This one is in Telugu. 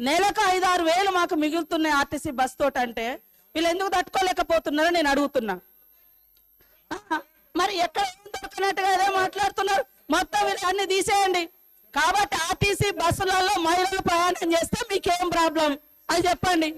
నెలకు ఐదు ఆరు వేలు మాకు మిగులుతున్నాయి ఆర్టీసీ బస్ తోట అంటే వీళ్ళు ఎందుకు తట్టుకోలేకపోతున్నారో నేను అడుగుతున్నా. మరి ఎక్కడ దొరకనట్టుగా అదే మాట్లాడుతున్నారు? మొత్తం వీళ్ళు అన్ని తీసేయండి. కాబట్టి ఆర్టీసీ బస్సులలో మహిళలు ప్రయాణం చేస్తే మీకేం ప్రాబ్లం? అది చెప్పండి.